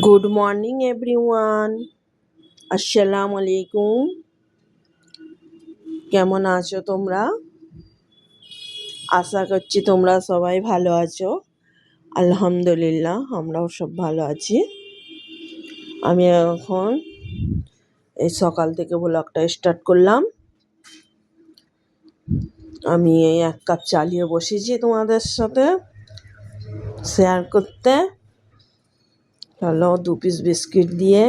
Good morning everyone আসসালামু আলাইকুম কেমন আছো তোমরা? আশা করছি তোমরা সবাই ভালো আছো। আলহামদুলিল্লাহ, আমরাও সব ভালো আছি। আমি এখন এই সকাল থেকে ব্লগটা স্টার্ট করলাম। আমি এই এক কাপ চালিয়ে বসেছি তোমাদের সাথে। শেয়ার করতে। চলো দু পিস বিস্কিট দিয়ে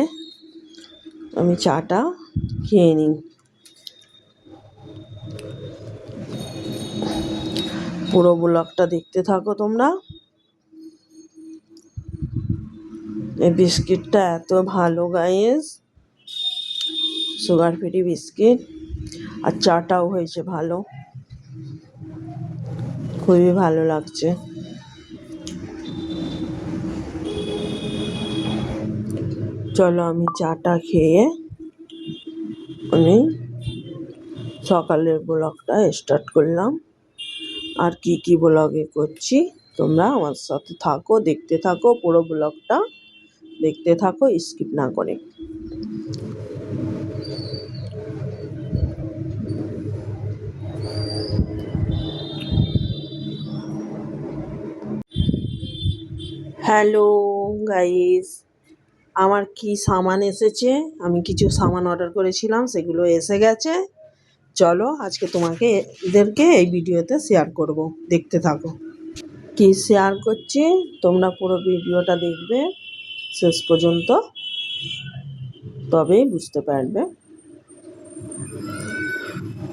আমি চাটা খেয়ে নিই। পুরো ব্লগটা দেখতে থাকো তোমরা। এই বিস্কিটটা এত ভালো গাইস সুগার ফ্রি বিস্কিট আর চাটাও হয়েছে ভালো। খুবই ভালো লাগছে। চলো আমি চাটা খেয়ে আমি সকালের ব্লগটা স্টার্ট করলাম। আর কি কি ব্লগে করছি, তোমরা আমার সাথে থাকো, দেখতে থাকো, পুরো ব্লগটা দেখতে থাকো স্কিপ না করে। হ্যালো গাইস আমার কি সামান এসেছে? আমি কিছু সামান অর্ডার করেছিলাম, সেগুলো এসে গেছে। চলো, আজকে তোমাকে এদেরকে এই ভিডিওতে শেয়ার করব। দেখতে থাকো। কি শেয়ার করছি? তোমরা পুরো ভিডিওটা দেখবে শেষ পর্যন্ত। তবেই বুঝতে পারবে।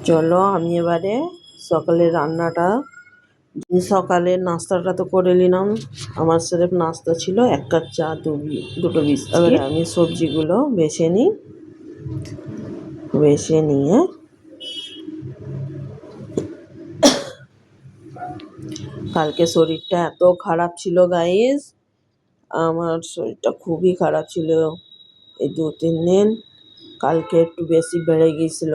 চলো, আমি এবারে সকালে রান্নাটা সকালে নাস্তাটা তো করে নিলাম। আমার সেরেফ নাস্তা ছিল এক কাপ চা দু দুটো বিস্কিট। আমি সবজিগুলো বেছে নিই। বেছে নিয়ে কালকে শরীরটা এত খারাপ ছিল গাইস আমার শরীরটা খুবই খারাপ ছিল এই দু তিন দিন। কালকে একটু বেশি বেড়ে গিয়েছিল।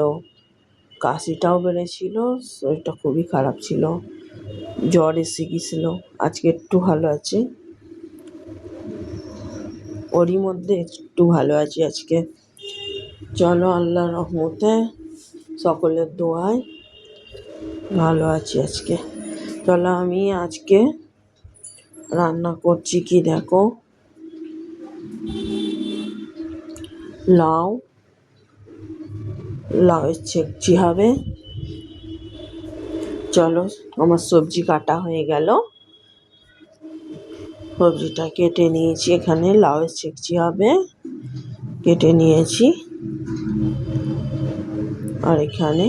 কাশিটাও বেড়েছিল শরীরটা খুবই খারাপ ছিল। জ্বর এসে গিয়েছিল আজকে একটু ভালো আছে। ওরই মধ্যে একটু ভালো আছি আজকে। চলো আল্লাহ রহমতে সকলের দোয়ায় ভালো আছি আজকে। চলো আমি আজকে রান্না করছি কি দেখো? লাউ, লাউয়ের ছেকচি হবে। চলো, আমার সবজি কাটা হয়ে গেল। সবজিটা কেটে নিয়েছি, এখানে লাউয়ের ছেকচি হবে। কেটে নিয়েছি। আর এখানে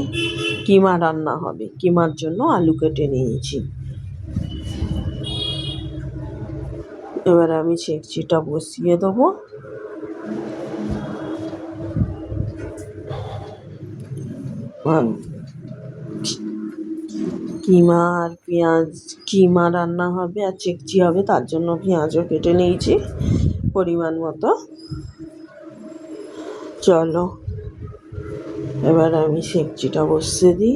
কিমা রান্না হবে, কিমার জন্য আলু কেটে নিয়েছি। এবার আমি ছেকচিটা বসিয়ে দেবো। কিমা আর পেঁয়াজ, কিমা রান্না হবে আর চেকচি হবে, তার জন্য পেঁয়াজও কেটে নিয়েছি পরিমাণ মতো। চলো, এবার আমি সেকচিটা বসিয়ে দিই।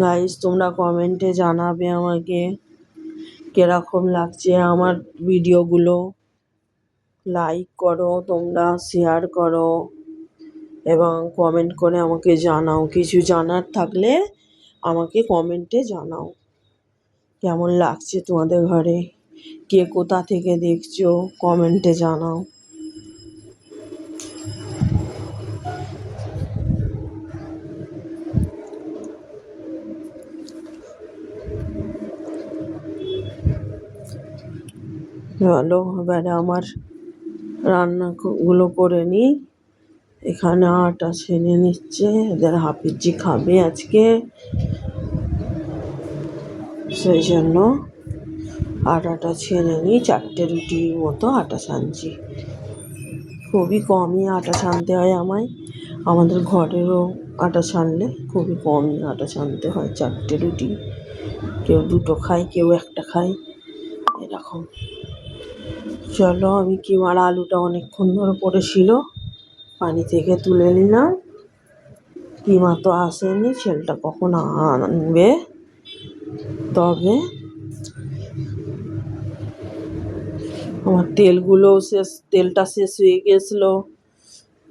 গাইস তোমরা কমেন্টে জানাবে আমাকে কীরকম লাগছে আমার ভিডিওগুলো। লাইক করো, তোমরা শেয়ার করো এবং কমেন্ট করে আমাকে জানাও। কিছু জানার থাকলে আমাকে কমেন্টে জানাও। কেমন লাগছে তোমাদের ঘরে? কে কোথা থেকে দেখছ? কমেন্টে জানাও। ভালো এবারে আমার রান্নাগুলো করে নিই। এখানে আটা ছেনে নিচ্ছে। এদের হাফিজি খাবে আজকে। সেই জন্য আটাটা ছেড়ে নিই, চারটে রুটির মতো আটা ছানছি। খুবই কমই আটা ছানতে হয় আমায়। আমাদের ঘরেরও আটা ছানলে খুবই কমই আটা ছানতে হয়, চারটে রুটি। কেউ দুটো খায়, কেউ একটা খায়, এরকম। চলো, আমি কিমার আলুটা অনেকক্ষণ ধরে পড়েছিল, পানি থেকে তুলে নিলাম। কিমা তো আসেনি, ছেলেটা কখন আনবে? তবে আমার তেলগুলো শেষ, তেলটা শেষ হয়ে গেছিল।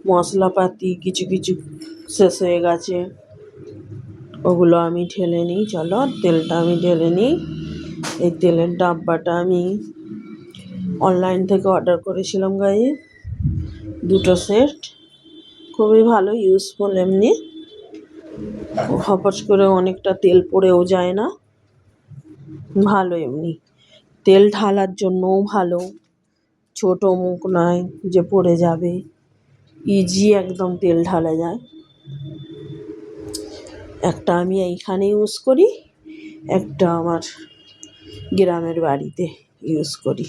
মশলাপাতি কিছু কিছু শেষ হয়ে গেছে। ওগুলো আমি ঢেলে নিই, চলো তেলটা আমি ঢেলে নিই। এই তেলের ডাব্বাটা আমি অনলাইন থেকে অর্ডার করেছিলাম গাই দুটো সেট খুবই ভালো ইউজফুল এমনি। হপস করে অনেকটা তেল পড়েও যায় না। ভালো এমনি। তেল ঢালার জন্যও ভালো। ছোটো মুখ নয় যে পড়ে যাবে। ইজি একদম তেল ঢালা যায়। একটা আমি এইখানে ইউজ করি, একটা আমার গ্রামের বাড়িতে ইউজ করি।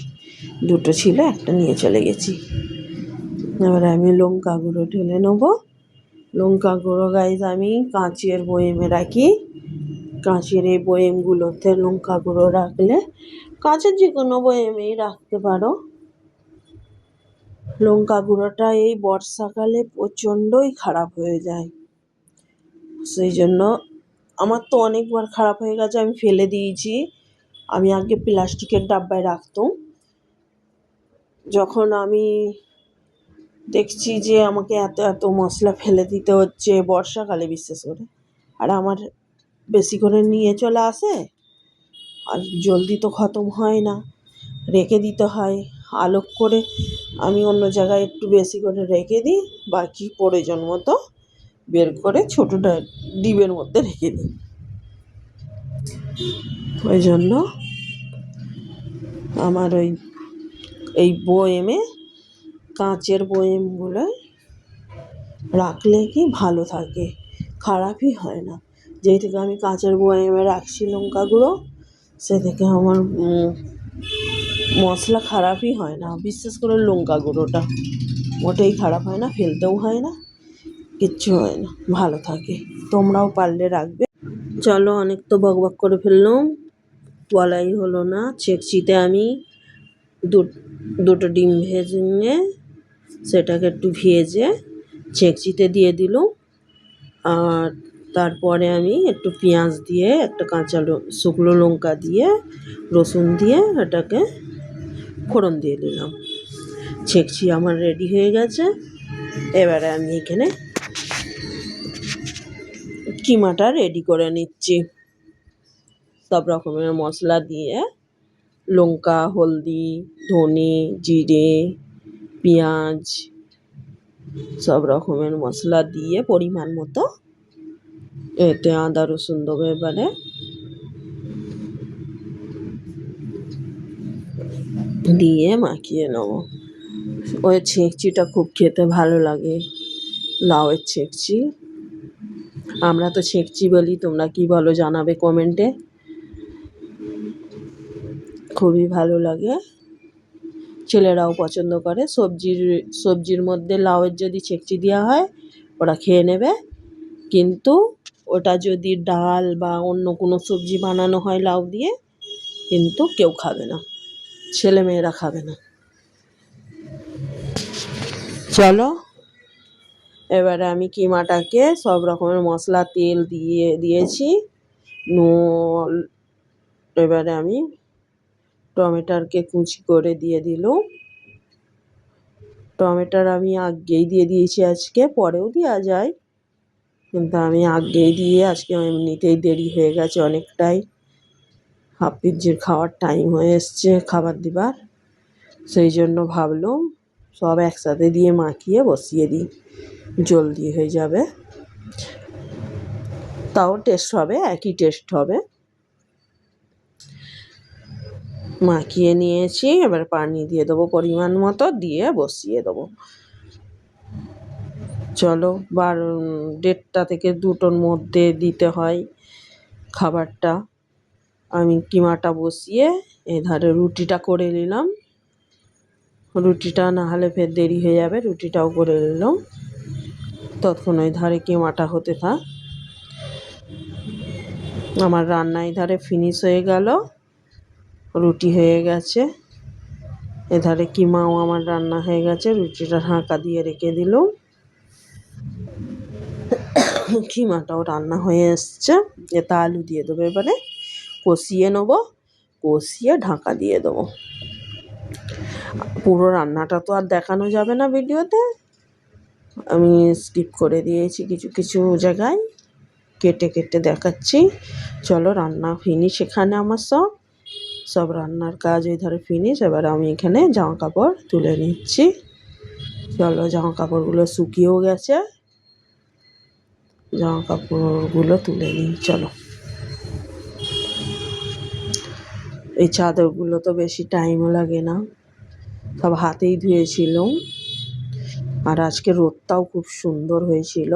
দুটো ছিল, একটা নিয়ে চলে গেছি। এবারে আমি লঙ্কা গুঁড়ো ঢেলে নেব। লঙ্কা গুঁড়ো গাইজ আমি কাঁচের বয়েমে রাখি। কাঁচের এই বয়েমগুলোতে লঙ্কা গুঁড়ো রাখলে, কাঁচের যে কোনো বয়েমেই রাখতে পারো। লঙ্কা গুঁড়োটা এই বর্ষাকালে প্রচণ্ডই খারাপ হয়ে যায়। সেই জন্য আমার তো অনেকবার খারাপ হয়ে গেছে, আমি ফেলে দিয়েছি। আমি আগে প্লাস্টিকের ডাব্বায় রাখতাম। যখন আমি দেখছি যে আমাকে এত এত মশলা ফেলে দিতে হচ্ছে বর্ষাকালে বিশেষ করে, আর আমার বেশি করে নিয়ে চলে আসে। আর জলদি তো খতম হয় না। রেখে দিতে হয়। আলোক করে আমি অন্য জায়গায় একটু বেশি করে রেখে দিই। বাকি প্রয়োজন মতো বের করে ছোটোটা ডিবের মধ্যে রেখে দিই। ওই জন্য আমার ওই, এই বয়েমে, কাঁচের বয়েমগুলোয় রাখলে কি ভালো থাকে? খারাপই হয় না। যেই থেকে আমি কাঁচের বয়েমে রাখছি লঙ্কা গুঁড়ো সে থেকে আমার মশলা খারাপই হয় না। বিশেষ করে লঙ্কা গুঁড়োটা মোটেই খারাপ হয় না, ফেলতেও হয় না, কিচ্ছু হয় না। ভালো থাকে। তোমরাও পারলে রাখবে। চলো অনেক তো বক বক করে ফেললাম। বলাই হলো না। ছেকচিতে আমি দুটো ডিম ভেজে নিয়ে সেটাকে একটু ভেজে ছেকচিতে দিয়ে দিলাম। আর তারপরে আমি একটু পেঁয়াজ দিয়ে, একটা কাঁচা শুকনো লঙ্কা দিয়ে, রসুন দিয়ে এটাকে ফোড়ন দিয়ে দিলাম। ছেকচি আমার রেডি হয়ে গেছে। এবারে আমি এখানে কিমাটা রেডি করে নিচ্ছি। সব রকমের মশলা দিয়ে লঙ্কা, হলদি, ধনে, জিরে, পেঁয়াজ, সব রকমের মশলা দিয়ে পরিমাণ মতো এতে আদা রসুন দেবো এবারে দিয়ে মাখিয়ে নেব ওই ছেঁকচিটা খুব খেতে ভালো লাগে লাউয়ের ছেঁকচি আমরা তো ছেঁকচি বলি তোমরা কি বলো জানাবে কমেন্টে খুবই ভালো লাগে ছেলেরাও পছন্দ করে সবজির সবজির মধ্যে লাউয়ের যদি ছেঁকচি দেওয়া হয় ওরা খেয়ে নেবে কিন্তু ওটা যদি ডাল বা অন্য কোনো সবজি বানানো হয় লাউ দিয়ে, কিন্তু কেউ খাবে না ছেলেমেয়েরা খাবে না। চলো, এবারে আমি কিমাটাকে সব রকমের মশলা, তেল দিয়ে দিয়েছি, নুন, এবারে আমি টমেটোকে কুচি করে দিয়ে দিলাম। টমেটোর আমি আগেই দিয়ে দিয়েছি আজকে, পরেও দেওয়া যায়। কিন্তু আমি আগেই দিয়ে, আজকে এমনিতেই দেরি হয়ে গেছে অনেকটাই। হাফিজের খাওয়ার টাইম হয়ে এসছে খাবার দিবার। সেই জন্য ভাবলাম সব একসাথে দিয়ে মাখিয়ে বসিয়ে দিই। জলদি হয়ে যাবে। তাও টেস্ট হবে, একই টেস্ট হবে। মাখিয়ে নিয়েছি, এবার পানি দিয়ে দেবো পরিমাণ মতো, দিয়ে বসিয়ে দেবো। চলো, বারো দেড়টা থেকে দুটোর মধ্যে দিতে হয় খাবারটা। আমি কিমাটা বসিয়ে এধারে রুটিটা করে নিলাম। রুটিটা না হলে ফের দেরি হয়ে যাবে, রুটিটাও করে নিলাম। ততক্ষণ ওই ধারে কিমাটা হতে থাক। আমার রান্না ধারে ফিনিশ হয়ে গেল, রুটি হয়ে গেছে। এধারে কিমাও আমার রান্না হয়ে গেছে, রুটিটা ঢাকা দিয়ে রেখে দিলাম। কিমাটাও রান্না হয়ে এসছে। এতে আলু দিয়ে দেবো, এবারে কষিয়ে নেব, কষিয়ে ঢাকা দিয়ে দেবো। পুরো রান্নাটা তো আর দেখানো যাবে না ভিডিওতে। আমি স্কিপ করে দিয়েছি কিছু কিছু জায়গায়। কেটে কেটে দেখাচ্ছি। চলো রান্না ফিনিশ এখানে আমার সব। সব রান্নার কাজ ওই ধরে ফিনিশ এবার আমি এখানে জামা কাপড় তুলে নিচ্ছি। চলো জামা কাপড়গুলো শুকিয়েও গেছে। জামা কাপড়গুলো তুলে নিই, চলো। এই চাদরগুলো তো বেশি টাইমও লাগে না, সব হাতেই ধুয়েছিলাম আর আজকে রোদটাও খুব সুন্দর হয়েছিল,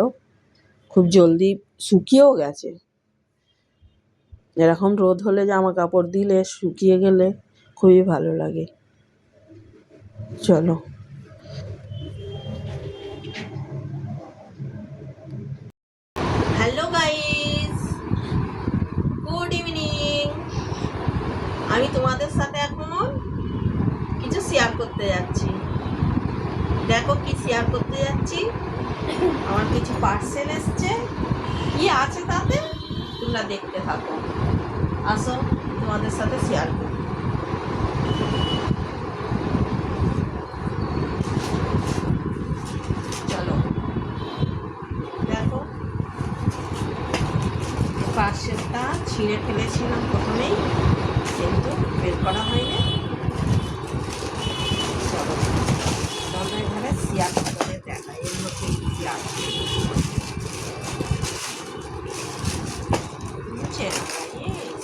খুব জলদি শুকিয়েও গেছে। এরকম রোদ হলে জামা কাপড় দিলে শুকিয়ে গেলে খুবই ভালো লাগে। চলো। হ্যালো গাইস গুড ইভিনিং আমি তোমাদের সাথে এখন কিছু শেয়ার করতে যাচ্ছি। দেখো কি শেয়ার করতে যাচ্ছি। আমার কিছু পার্সেল এসছে। কি আছে তাতে? তোমরা দেখতে থাকো। আসো তোমাদের সাথে শেয়ার করি চলো দেখো পার্সেলটা ফেলেছিলাম প্রথমেই, কিন্তু বের করা হয়নি। চলো চলো এখানে শেয়ার করে দেখা এর মধ্যে কি আছে বুঝছেন Yes.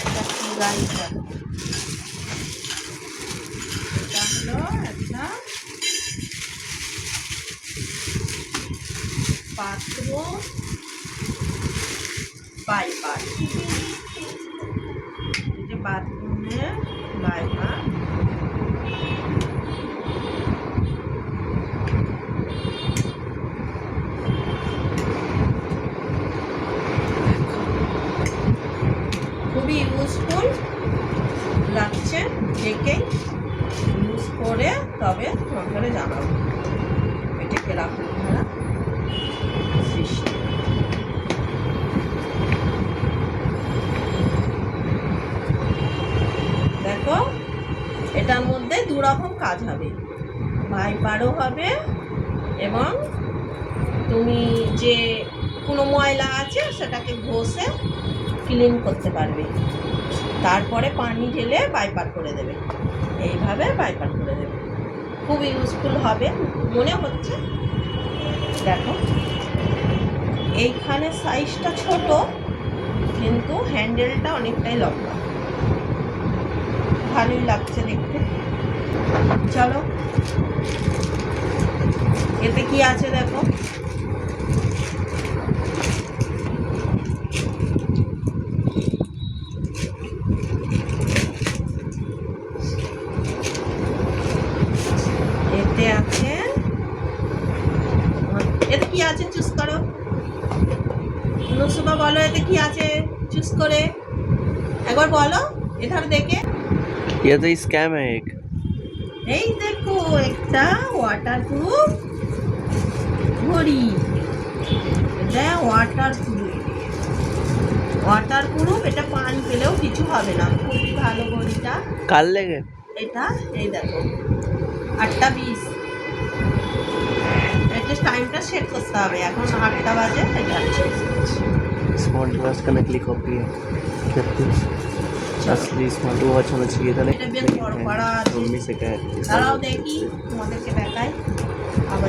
এটা কি গাড়ি দেখো এটা হলো একটা পাত্র বাইপার এটা বাথরুমের বাইপার খুবই ইউজফুল লাগছে দেখেই ইউজ করে তবে তোমাকে জানাব এটাকে রাখুন আপনারা সৃষ্টি দেখো এটার মধ্যে দু রকম কাজ হবে। ভাইপারও হবে এবং তুমি যে কোনো ময়লা আছে সেটাকে ঘষে ক্লিন করতে পারবে। তারপরে পানি ঢেলে বাইপার করে দেবে। এইভাবে বাইপার করে দেবে। খুব ইউজফুল হবে, মনে হচ্ছে। দেখো, এইখানে সাইজটা ছোট, কিন্তু হ্যান্ডেলটা অনেকটাই লম্বা। ভালোই লাগছে দেখতে। চলো এতে কি আছে দেখো এতে আছে এতে কি আছে চুজ করো নুসুবা বলো এতে কি আছে চুজ করে একবার বলো এধার দেখে ये तो स्कैम है एक এই দেখো একটা ওয়াটার ওয়াটারপ্রুফ ঘড়ি। এটা ওয়াটার প্রুফ এটা পানি পেলেও কিছু হবে না। খুবই ভালো ঘড়িটা। কাল লেগে? এটা এই দেখো আটটা বিশ। এটা টাইমটা সেট করতে হবে। এখন আটটা বাজে এটা স্মার্ট ওয়াচ কানেক্টলি কপি আসলে স্মার্ট ওয়াচ হলে ছিয়ে তাহলে মম্মি সে কে দাঁড়াও দেখি তোমাদেরকে দেখাই আবার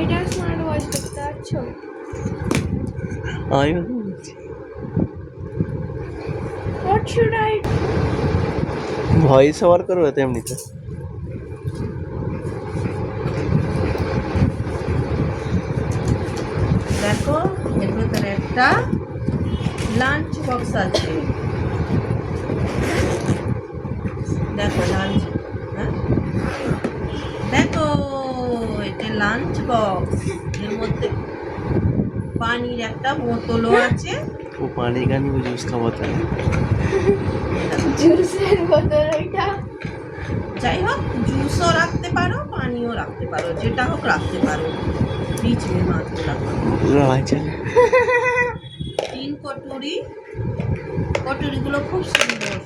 এটা স্মার্ট ওয়াচ দেখতে পাচ্ছ I what should I voice over করবে তো এমনিতে দেখো এর ভেতরে একটা লাঞ্চ বক্স আছে। দেখো লাঞ্চ হ্যাঁ? দেখো এটা লাঞ্চ বক্স এর মধ্যে পানির একটা বোতলও আছে। ও পানি গানি ও জুস খাওয়াতে জুসের বোতল এটা যাই হোক জুসও রাখতে পারো পানিও রাখতে পারো যেটা হোক রাখতে পারো। রিচ মে মাছগুলো রাখো আচ্ছা তিন কটুরি কটুরিগুলো খুব সুন্দর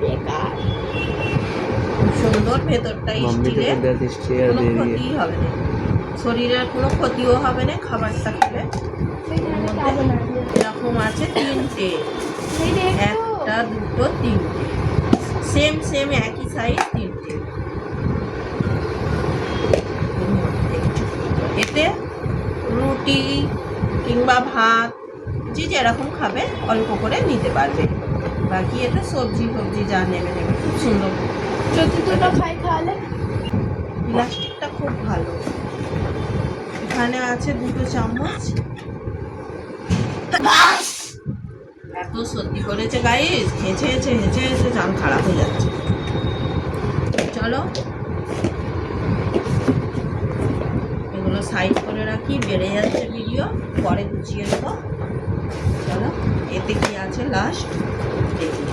বেকার খুব সুন্দর ভেতরটা मम्मी तो স্টিলের कर दिया स्टेयर কোনো दे रही ক্ষতি है হবে না শরীরের কোনো ক্ষতিও হবে না খাবারটা খেলে সেখানে পাবো না এরকম আছে তিনটে সেই দেখো একটা দুটো তিনটে সেম সেম একই সাইজ তিনটে এতে রুটি কিংবা ভাত যে যেরকম খাবে অল্প করে নিতে পারবে। বাকি এতে সবজি ফবজি যা নেবে নেবে খুব সুন্দর। যদি দুটো খাই তাহলে? প্লাস্টিকটা খুব ভালো। এখানে আছে দুটো চামচ। এত সত্যি করেছে গাইস হেঁচে হেঁচে হেঁচে হেঁচে জান খারাপ হয়ে যাচ্ছে। চলো সাইড করে রাখি, বেড়ে যাচ্ছে ভিডিও, পরে গুছিয়ে দেবো চলো, এতে কি আছে লাস্ট দেখি।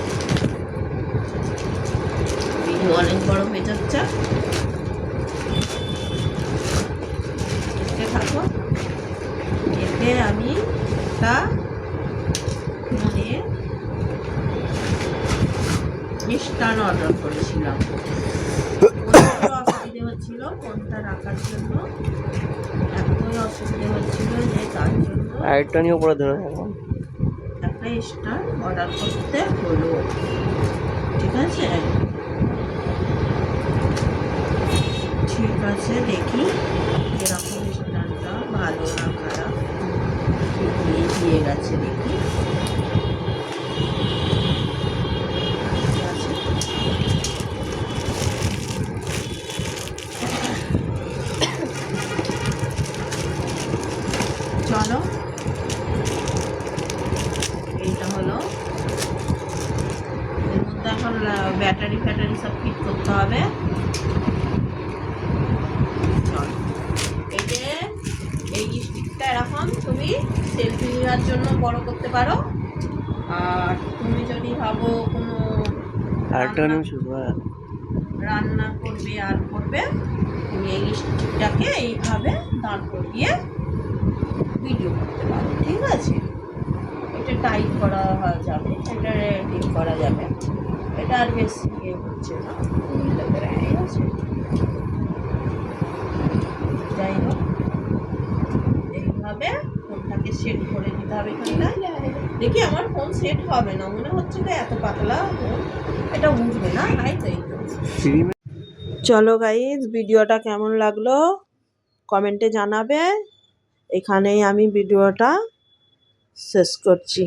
ভিডিও অনেক বড় হয়ে যাচ্ছে। দেখতে থাকো। এতে আমি একটা মানে মিষ্টান অর্ডার করেছিলাম। অসুবিধে হচ্ছিল ফোনটা রাখার জন্য? অসুবিধে হচ্ছিল যে তার জন্য আরেকটা নিয়ে উপরে ধরে এখন। একটা স্টার অর্ডার করতে হলো। ঠিক আছে? ঠিক আছে, দেখি এরকম স্টারটা ভালো না খারাপ। দিয়ে গেছে দেখি ঠিক আছে। চলো। এইটা হলো। এর মধ্যে এখন ব্যাটারি ফ্যাটারি সব ফিট করতে হবে। এই যে এই স্টিকটা এরকম তুমি সেলফি নেওয়ার জন্য বড় করতে পারো। আর তুমি যদি ভাবো কোনো হ্যাঁ। রান্না করবে আর করবে তুমি এই স্টিকটাকে এইভাবে দাঁড় করিয়ে ভিডিও করতে পারো, ঠিক আছে? এটা টাইট করা যাবে, এটা ঠিক করা যাবে। এটা আর বেশি ইয়ে হচ্ছে না ঠিক আছে। যাই হোক, এইভাবে ফোনটাকে সেট করে দিতে হবে এখানটায় দেখি আমার ফোন সেট হবে না, মনে হচ্ছে তো এত পাতলা এটা উঠবে না, তাই তো এই তো ফ্রি में চলো গাইজ ভিডিওটা কেমন লাগল? কমেন্টে জানাবে। এখানেই আমি ভিডিওটা শেষ করছি।